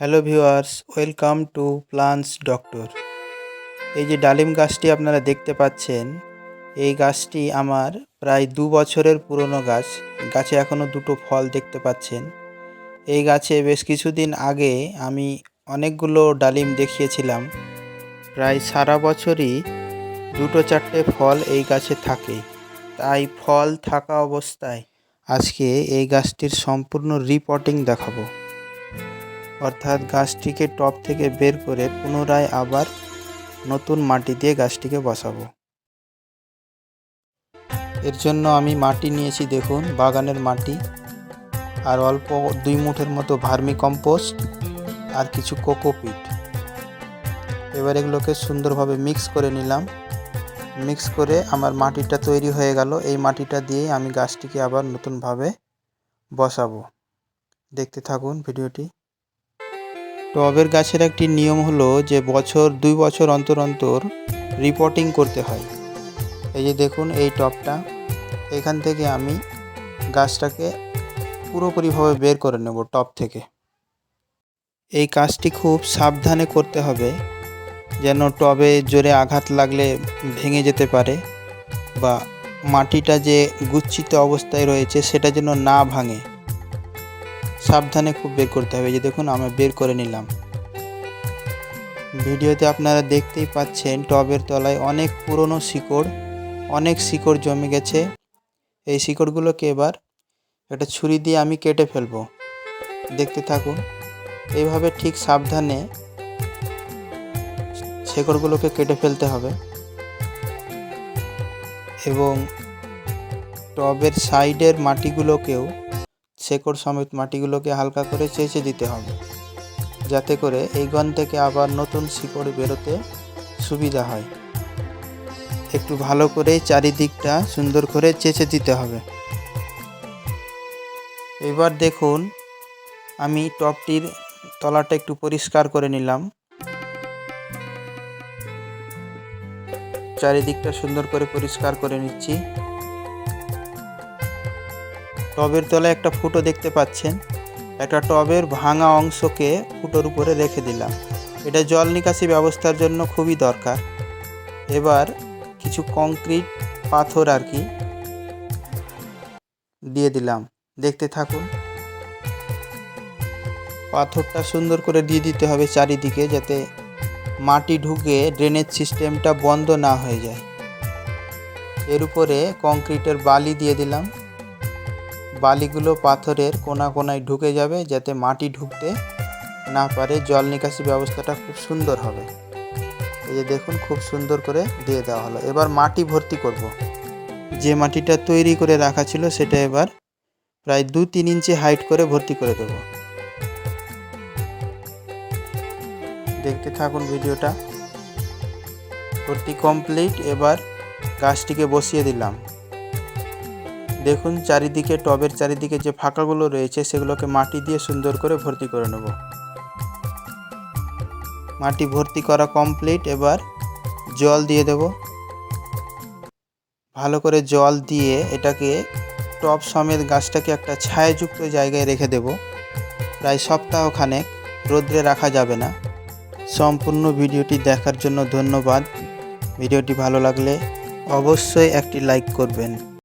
Hello viewers, welcome to plants doctor. এই যে ডালিম গাছটি আপনারা দেখতে পাচ্ছেন, এই গাছটি আমার প্রায় দু বছরের পুরনো গাছ। গাছে এখনও দুটো ফল দেখতে পাচ্ছেন। এই গাছে বেশ কিছুদিন আগে আমি অনেকগুলো ডালিম দেখিয়েছিলাম। প্রায় সারা বছরই দুটো চারটে ফল এই গাছে থাকে। তাই ফল থাকা অবস্থায় আজকে এই গাছটির সম্পূর্ণ রিপোর্টিং দেখাবো। অর্থাৎ গাছটিকে টপ থেকে বের করে পুনরায় আবার নতুন মাটি দিয়ে গাছটিকে বসাবো। এর জন্য আমি মাটি নিয়েছি দেখুন, বাগানের মাটি। আর অল্প দুই মুঠের মতো ভার্মি কম্পোস্ট আর কিছু কোকোপিট এবার এগুলোকে সুন্দরভাবে মিক্স করে নিলাম। মিক্স করে আমার মাটিটা তৈরি হয়ে গেল। এই মাটিটা দিয়ে আমি গাছটিকে আবার নতুনভাবে বসাবো। দেখতে থাকুন ভিডিওটি। টবের গাছের একটি নিয়ম হলো যে বছর, দুই বছর অন্তর অন্তর রিপোর্টিং করতে হয়। এই যে দেখুন এই টবটা, এখান থেকে আমি গাছটাকে পুরোপুরিভাবে বের করে নেব টব থেকে। এই কাজটি খুব সাবধানে করতে হবে, যেন টবে জোরে আঘাত লাগলে ভেঙে যেতে পারে বা মাটিটা যে গুচ্ছিত অবস্থায় রয়েছে সেটা যেন না ভাঙে। সাবধানে খুব বের করতে হবে। যে দেখুন আমি বের করে নিলাম। ভিডিওতে আপনারা দেখতেই পাচ্ছেন, টবের তলায় অনেক পুরনো শিকড়, অনেক শিকড় জমে গেছে। এই শিকড়গুলোকে এবার একটা ছুরি দিয়ে আমি কেটে ফেলব। দেখতে থাকুন, এইভাবে ঠিক সাবধানে শিকড়গুলোকে কেটে ফেলতে হবে এবং টবের সাইডের মাটিগুলোকেও শেকড় সমেত মাটিগুলোকে হালকা করে চেঁচে দিতে হবে, যাতে করে এই গন থেকে আবার নতুন শিকড় বেরোতে সুবিধা হয়। একটু ভালো করে চারিদিকটা সুন্দর করে চেঁচে দিতে হবে। এবার দেখুন, আমি টপটির তলাটা একটু পরিষ্কার করে নিলাম। চারিদিকটা সুন্দর করে পরিষ্কার করে নিচ্ছি। টবের তলায় একটা ফুটো দেখতে পাচ্ছেন। একটা টবের ভাঙা অংশকে ফুটোর উপরে রেখে দিলাম। এটা জল নিকাশি ব্যবস্থার জন্য খুবই দরকার। এবার কিছু কংক্রিট, পাথর আর কি দিয়ে দিলাম। দেখতে থাকুন। পাথরটা সুন্দর করে দিয়ে দিতে হবে চারিদিকে যাতে মাটি ঢুকে ড্রেনেজ সিস্টেমটা বন্ধ না হয়ে যায়। এর উপরে কংক্রিটের বালি দিয়ে দিলাম। বালিগুলো পাথরের কোনা কোনায় ঢুকে যাবে যাতে মাটি ঢুকতে না পারে। জল নিকাশি ব্যবস্থাটা খুব সুন্দর হবে। এই যে দেখুন, খুব সুন্দর করে দিয়ে দেওয়া হলো। এবার মাটি ভর্তি করব। যে মাটিটা তৈরি করে রাখা ছিল সেটা এবার প্রায় দু তিন ইঞ্চি হাইট করে ভর্তি করে দেব। দেখতে থাকুন ভিডিওটা। ভর্তি কমপ্লিট। এবার গাছটিকে বসিয়ে দিলাম। দেখুন, চারিদিকে, টবের চারিদিকে যে ফাঁকাগুলো রয়েছে, সেগুলোকে মাটি দিয়ে সুন্দর করে ভর্তি করে নেব। মাটি ভর্তি করা কমপ্লিট। এবার জল দিয়ে দেব। ভালো করে জল দিয়ে এটাকে টব সমেত গাছটাকে একটা ছায়াযুক্ত জায়গায় রেখে দেব। প্রায় সপ্তাহখানেক রোদ্রে রাখা যাবে না। সম্পূর্ণ ভিডিওটি দেখার জন্য ধন্যবাদ। ভিডিওটি ভালো লাগলে অবশ্যই একটি লাইক করবেন।